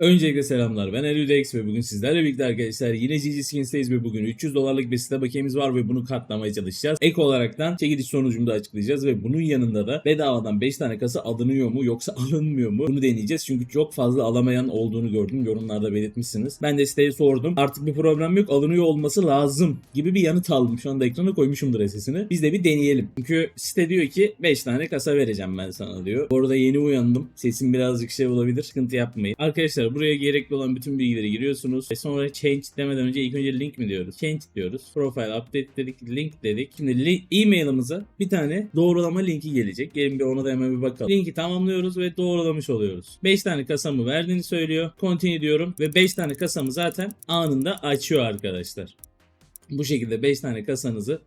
Öncelikle selamlar ben Eludex ve bugün sizlerle birlikte arkadaşlar yine GG Skins'teyiz ve bugün 300 dolarlık bir site bakiyemiz var ve bunu katlamaya çalışacağız. Ek olaraktan çekiliş sonucunu da açıklayacağız ve bunun yanında da bedavadan 5 tane kasa alınıyor mu yoksa alınmıyor mu bunu deneyeceğiz. Çünkü çok fazla alamayan olduğunu gördüm yorumlarda belirtmişsiniz. Ben de siteye sordum artık bir problem yok alınıyor olması lazım gibi bir yanıt aldım. Şu anda ekrana koymuşumdur SS'ini. Biz de bir deneyelim. Çünkü site diyor ki 5 tane kasa vereceğim ben sana diyor. Bu arada yeni uyandım. Sesim birazcık şey olabilir. Sıkıntı yapmayın. Arkadaşlar buraya gerekli olan bütün bilgileri giriyorsunuz. Ve sonra change demeden önce ilk önce link mi diyoruz? Change diyoruz. Profile update dedik. Link dedik. Şimdi li- e-mail'ımıza bir tane doğrulama linki gelecek. Gelin bir ona da hemen bir bakalım. Linki tamamlıyoruz ve doğrulamış oluyoruz. 5 tane kasamı verdiğini söylüyor. Continue diyorum ve 5 tane kasamı zaten anında açıyor arkadaşlar. Bu şekilde 5 tane kasanızı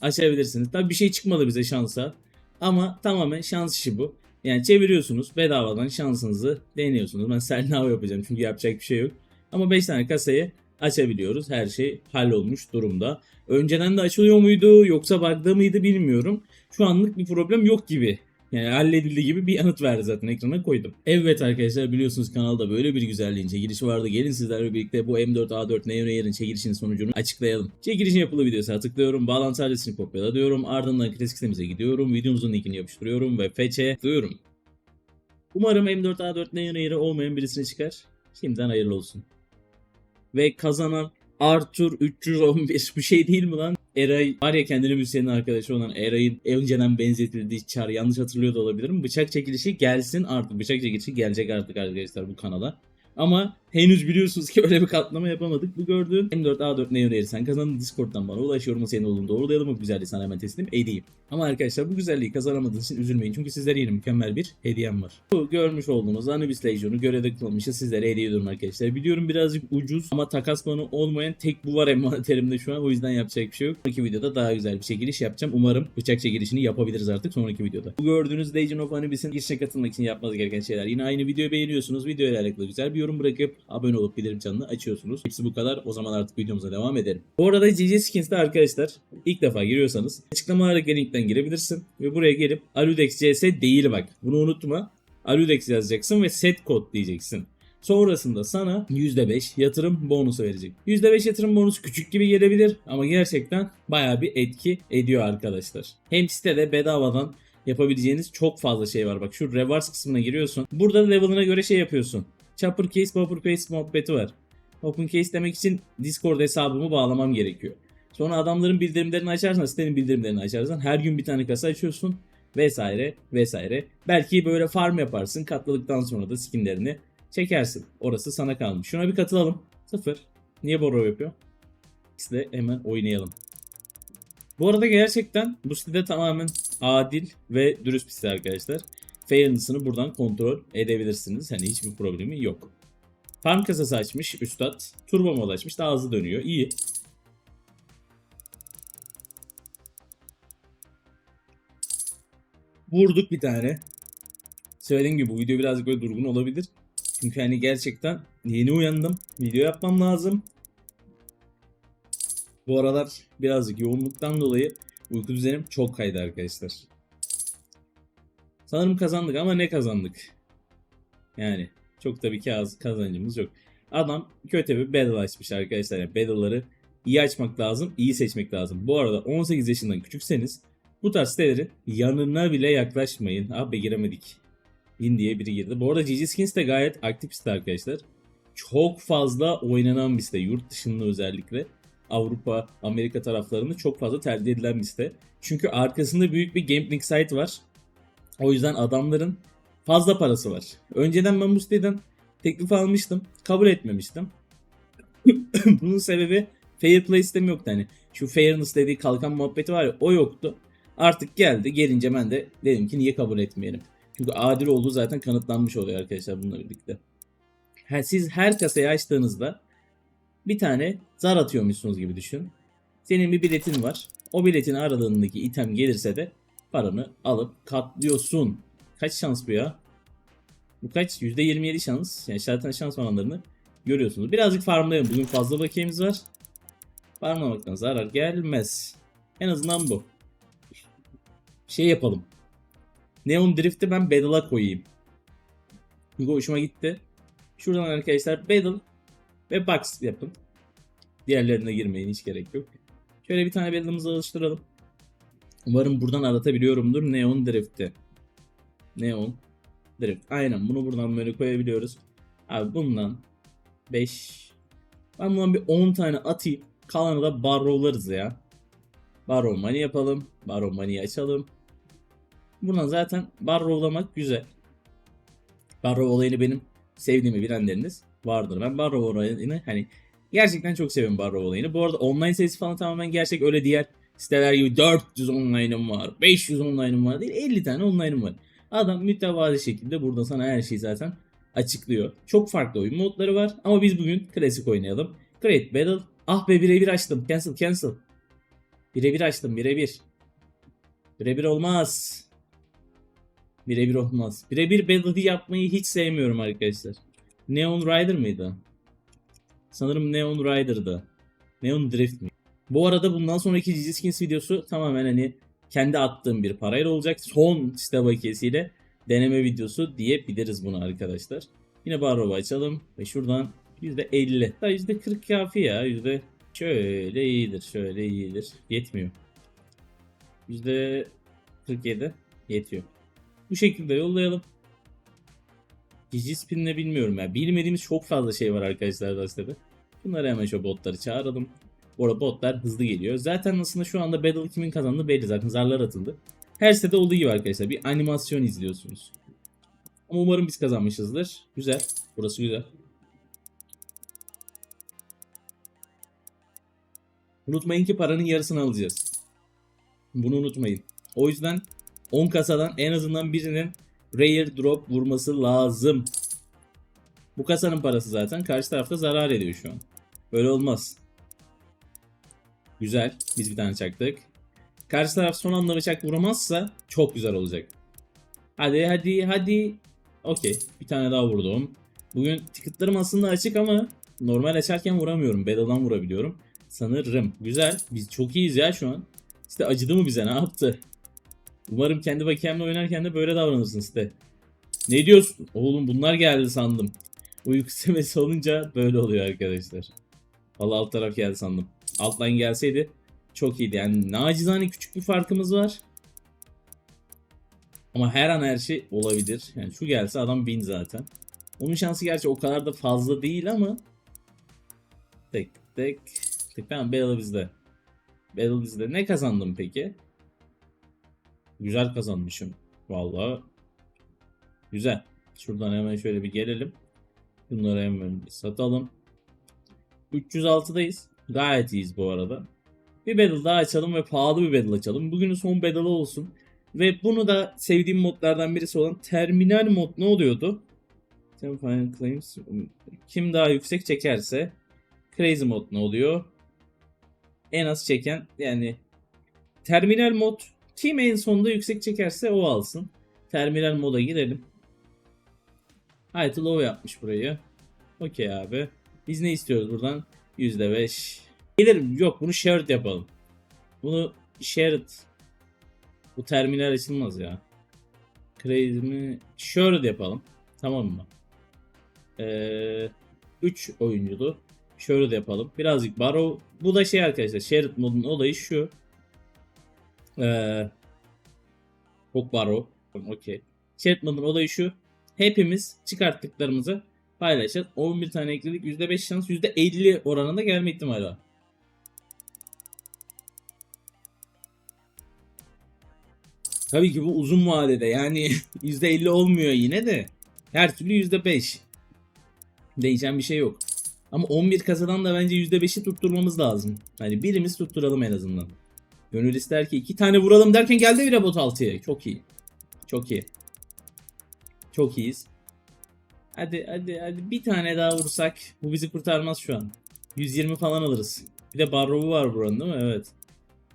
açabilirsiniz. Tabi bir şey çıkmadı bize şansa. Ama tamamen şans işi bu. Yani çeviriyorsunuz bedavadan şansınızı deniyorsunuz. Ben Selnao yapacağım çünkü yapacak bir şey yok. Ama 5 tane kasayı açabiliyoruz. Her şey hallolmuş durumda. Önceden de açılıyor muydu yoksa bug'da mıydı bilmiyorum. Şu anlık bir problem yok gibi. Yani halledildi gibi bir yanıt verdi zaten ekrana koydum. Evet arkadaşlar biliyorsunuz kanalda böyle bir güzelliğin çekilişi vardı. Gelin sizlerle birlikte bu M4A4 Neo Air'in çekilişinin sonucunu açıklayalım. Çekilişin yapılı videosuna tıklıyorum. Bağlantı adresini kopyala diyorum. Ardından klasik sitemize gidiyorum. Videomuzun linkini yapıştırıyorum ve fetch'e tıklıyorum. Umarım M4A4 Neo Air'i olmayan birisine çıkar. Şimdiden hayırlı olsun. Ve kazanan Arthur 311 bir şey değil mi lan? Eray var ya kendini müzisyenin arkadaşı olan Eray'ın önceden benzetildiği çar yanlış hatırlıyor da olabilirim. Bıçak çekilişi gelsin artık. Bıçak çekilişi gelecek artık arkadaşlar bu kanala. Ama henüz biliyorsunuz ki öyle bir katlama yapamadık. Bu gördüğün M4A4 ne önerirsen kazandın Discord'dan bana ulaş yorumu senin olduğunu doğrulayalım bu güzelliği sana hemen teslim edeyim. Ama arkadaşlar bu güzelliği kazanamadığınız için üzülmeyin çünkü sizlere yine mükemmel bir hediyem var. Bu görmüş olduğunuz Anubis Legion'u görevde kullanmışı sizlere hediye ediyorum arkadaşlar. Biliyorum birazcık ucuz ama takas banı olmayan tek bu var envanterimde şu an o yüzden yapacak bir şey yok. Sonraki videoda daha güzel bir çekiliş yapacağım. Umarım bıçak çekilişini yapabiliriz artık sonraki videoda. Bu gördüğünüz Legion of Anubis'in girişine katılmak için yapmanız gereken şeyler. Yine aynı videoyu beğeniyorsunuz. Videoyla alakalı güzel bir yorum bırakıp abone olup bildirim çanını açıyorsunuz. Hepsi bu kadar. O zaman artık videomuza devam edelim. Bu arada GG Skins'te arkadaşlar ilk defa giriyorsanız açıklamalardaki linkten girebilirsin ve buraya gelip Aludex CS değil bak. Bunu unutma. Aludex yazacaksın ve set kod diyeceksin. Sonrasında sana %5 yatırım bonusu verecek. %5 yatırım bonusu küçük gibi gelebilir ama gerçekten baya bir etki ediyor arkadaşlar. Hem sitede bedavadan yapabileceğiniz çok fazla şey var. Bak şu reverse kısmına giriyorsun. Burada level'ına göre şey yapıyorsun. Chopper case, buffer case muhabbeti var. Open case demek için Discord hesabımı bağlamam gerekiyor. Sonra adamların bildirimlerini açarsan, sitenin bildirimlerini açarsan her gün bir tane kasa açıyorsun vesaire vesaire. Belki böyle farm yaparsın. Katladıktan sonra da skinlerini çekersin. Orası sana kalmış. Şuna bir katılalım. Sıfır. Niye borrow yapıyor? İkisi de hemen oynayalım. Bu arada gerçekten bu sitede tamamen adil ve dürüst bir site arkadaşlar. Fairness'ını buradan kontrol edebilirsiniz. Hani hiçbir problemi yok. Farm kasası açmış üstad. Turbo mod açmış. Daha hızlı dönüyor. İyi. Vurduk bir tane. Söylediğim gibi bu video birazcık böyle durgun olabilir. Çünkü hani gerçekten yeni uyandım. Video yapmam lazım. Bu aralar birazcık yoğunluktan dolayı uyku düzenim çok kaydı arkadaşlar. Sanırım kazandık ama ne kazandık? Yani çok tabii ki az kazancımız yok. Adam kötü bir battle açmış arkadaşlar. Yani battle'ları iyi açmak lazım, iyi seçmek lazım. Bu arada 18 yaşından küçükseniz bu tarz sitelerin yanına bile yaklaşmayın. Abi giremedik. Bin diye biri girdi. Bu arada GG Skins de gayet aktif site arkadaşlar. Çok fazla oynanan bir site. Yurt dışında özellikle. Avrupa, Amerika taraflarında çok fazla tercih edilen bir site. Çünkü arkasında büyük bir gambling site var. O yüzden adamların fazla parası var. Önceden ben bu siteden teklif almıştım. Kabul etmemiştim. Bunun sebebi fair play sistemi yoktu. Hani şu fairness dediği kalkan muhabbeti var ya o yoktu. Artık geldi. Gelince ben de dedim ki niye kabul etmeyelim. Çünkü adil olduğu zaten kanıtlanmış oluyor arkadaşlar bununla birlikte. Siz her kasayı açtığınızda bir tane zar atıyormuşsunuz gibi düşün. Senin bir biletin var. O biletin aralığındaki item gelirse de paranı alıp katlıyorsun. Kaç şans bu ya? Bu kaç? %27 şans. Yani zaten şans oranlarını görüyorsunuz. Birazcık farmlayalım. Bugün fazla bakiyemiz var. Farmlamaktan zarar gelmez. En azından bu. Şey yapalım. Neon Drift'i ben Battle'a koyayım. Çünkü hoşuma gitti. Şuradan arkadaşlar Battle ve Box yapın. Diğerlerine girmeyin hiç gerek yok. Şöyle bir tane Battle'ımızı alıştıralım. Umarım buradan aratabiliyorumdur Neon Drift'i. Neon Drift. Aynen bunu buradan böyle koyabiliyoruz. Abi bundan 5 ben bundan bir 10 tane atayım. Kalanı da barrowlarız ya. Barrow money yapalım. Barrow money'i açalım. Buradan zaten barrowlamak güzel. Barrow olayını benim sevdiğimi bilenleriniz vardır. Ben Barrow olayını hani gerçekten çok seviyorum Barrow olayını. Bu arada online sayısı falan tamamen gerçek. Öyle diğer siteler gibi 400 online'ım var, 500 online'ım var değil 50 tane online'ım var. Adam mütevazi şekilde burada sana her şeyi zaten açıklıyor. Çok farklı oyun modları var ama biz bugün klasik oynayalım. Create Battle. Ah be birebir açtım. Cancel cancel. Birebir açtım birebir. Birebir olmaz. Birebir olmaz. Birebir Battle yapmayı hiç sevmiyorum arkadaşlar. Neon Rider mıydı? Sanırım Neon Rider'dı. Neon Drift mi? Bu arada bundan sonraki Gigi videosu tamamen hani kendi attığım bir parayla olacak. Son site bakiyesiyle deneme videosu diyebiliriz bunu arkadaşlar. Yine Barrow'u açalım ve şuradan %50. Da %40 kafi ya. Yüzde şöyle iyidir. Şöyle iyidir. Yetmiyor. %47 yetiyor. Bu şekilde yollayalım. Gigi spin ne bilmiyorum ya. Bilmediğimiz çok fazla şey var arkadaşlar da sitede. Bunları hemen şu botları çağıralım. Bu arada botlar hızlı geliyor. Zaten aslında şu anda Battle kimin kazandığı belli zaten. Zarlar atıldı. Her sitede olduğu gibi arkadaşlar. Bir animasyon izliyorsunuz. Ama umarım biz kazanmışızdır. Güzel. Burası güzel. Unutmayın ki paranın yarısını alacağız. Bunu unutmayın. O yüzden 10 kasadan en azından birinin rare drop vurması lazım. Bu kasanın parası zaten. Karşı tarafta zarar ediyor şu an. Böyle olmaz. Güzel. Biz bir tane çaktık. Karşı taraf son anda bıçak vuramazsa çok güzel olacak. Hadi hadi hadi. Okey. Bir tane daha vurdum. Bugün ticketlarım aslında açık ama normal açarken vuramıyorum. Battle'dan vurabiliyorum. Sanırım. Güzel. Biz çok iyiyiz ya şu an. İşte acıdı mı bize ne yaptı? Umarım kendi bakiyemle oynarken de böyle davranırsın işte. Ne diyorsun? Oğlum bunlar geldi sandım. Uyku semesi olunca böyle oluyor arkadaşlar. Valla alt taraf geldi sandım. Alttan gelseydi çok iyiydi. Yani nacizane küçük bir farkımız var. Ama her an her şey olabilir. Yani şu gelse adam bin zaten. Onun şansı gerçi o kadar da fazla değil ama tek tek tek tamam Battle bizde. Battle bizde. Ne kazandım peki? Güzel kazanmışım. Vallahi güzel. Şuradan hemen şöyle bir gelelim. Bunları hemen bir satalım. 306'dayız. Gayet iyiyiz bu arada. Bir battle daha açalım ve pahalı bir battle açalım. Bugünün son battle'ı olsun. Ve bunu da sevdiğim modlardan birisi olan terminal mod ne oluyordu? Final Claims kim daha yüksek çekerse Crazy mod ne oluyor? En az çeken yani terminal mod kim en sonunda yüksek çekerse o alsın. Terminal moda girelim. Hayat low yapmış burayı. Okey abi. Biz ne istiyoruz buradan? %5. Gelir yok bunu shared yapalım. Bunu shared. Bu terminal açılmaz ya. Crazy mi? Shared yapalım. Tamam mı? Ee, 3 oyunculu. Shared yapalım. Birazcık Barrow. Bu da şey arkadaşlar. Shared modun olayı şu. Ee, çok Barrow. Okey. Shared modun olayı şu. Hepimiz çıkarttıklarımızı paylaşacağız. 11 tane ekledik. %5 şans %50 oranında gelme ihtimali var. Tabii ki bu uzun vadede yani %50 olmuyor yine de her türlü %5. Değişen bir şey yok. Ama 11 kasadan da bence %5'i tutturmamız lazım. Hani birimiz tutturalım en azından. Gönül ister ki iki tane vuralım derken geldi bir bot 6'ya. Çok iyi. Çok iyi. Çok iyiyiz. Hadi hadi hadi bir tane daha vursak bu bizi kurtarmaz şu an. 120 falan alırız. Bir de barrovu var buranın değil mi? Evet.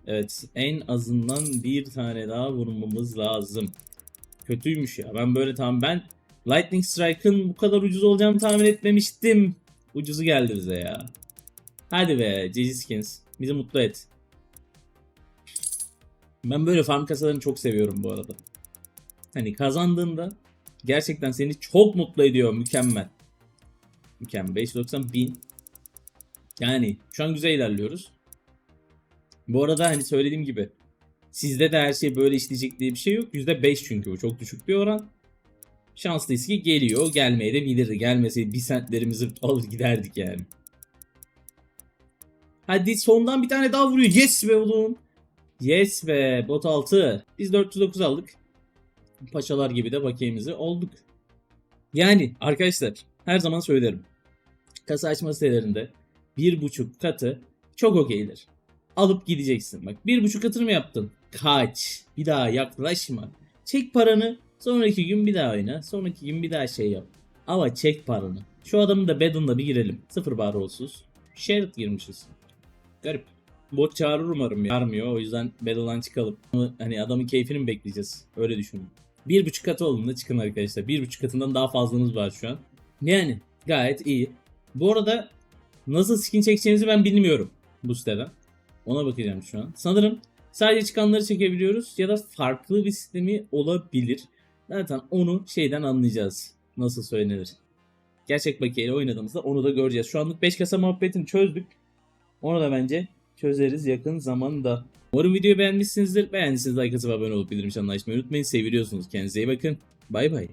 Evet en azından bir tane daha vurmamız lazım. Kötüymüş ya. Ben böyle tamam ben Lightning Strike'ın bu kadar ucuz olacağını tahmin etmemiştim. Ucuzu geldi bize ya. Hadi be Skins. Bizi mutlu et. Ben böyle farm kasalarını çok seviyorum bu arada. Hani kazandığında gerçekten seni çok mutlu ediyor. Mükemmel. Mükemmel. 590 bin. Yani şu an güzel ilerliyoruz. Bu arada hani söylediğim gibi sizde de her şey böyle işleyecek diye bir şey yok. %5 çünkü bu çok düşük bir oran. Şanslıyız ki geliyor. Gelmeye de bilirdi. Gelmeseydi bir sentlerimizi alır giderdik yani. Hadi sondan bir tane daha vuruyor. Yes be oğlum. Yes be. Bot 6. Biz 409 aldık. Paşalar gibi de bakiyemizi olduk. Yani arkadaşlar her zaman söylerim. Kasa açma sitelerinde bir buçuk katı çok okeydir. Alıp gideceksin. Bak bir buçuk katını mı yaptın? Kaç. Bir daha yaklaşma. Çek paranı. Sonraki gün bir daha oyna. Sonraki gün bir daha şey yap. Ama çek paranı. Şu adamın da Battle'da bir girelim. Sıfır bar olsuz. Sheriff girmişiz. Garip. Bot çağırır umarım ya. Çağırmıyor. O yüzden Battle'dan çıkalım. Hani adamın keyfini mi bekleyeceğiz? Öyle düşünün. Bir buçuk katı olduğunda çıkın arkadaşlar. Bir buçuk katından daha fazlanız var şu an. Yani gayet iyi. Bu arada nasıl skin çekeceğimizi ben bilmiyorum bu siteden. Ona bakacağım şu an. Sanırım sadece çıkanları çekebiliyoruz ya da farklı bir sistemi olabilir. Zaten onu şeyden anlayacağız. Nasıl söylenir. Gerçek bakiyeyle oynadığımızda onu da göreceğiz. Şu anlık 5 kasa muhabbetini çözdük. Onu da bence çözeriz yakın zamanda. Umarım videoyu beğenmişsinizdir. Beğendiyseniz like atıp abone olup bildirim çanını açmayı unutmayın. Seviliyorsunuz. Kendinize iyi bakın. Bay bay.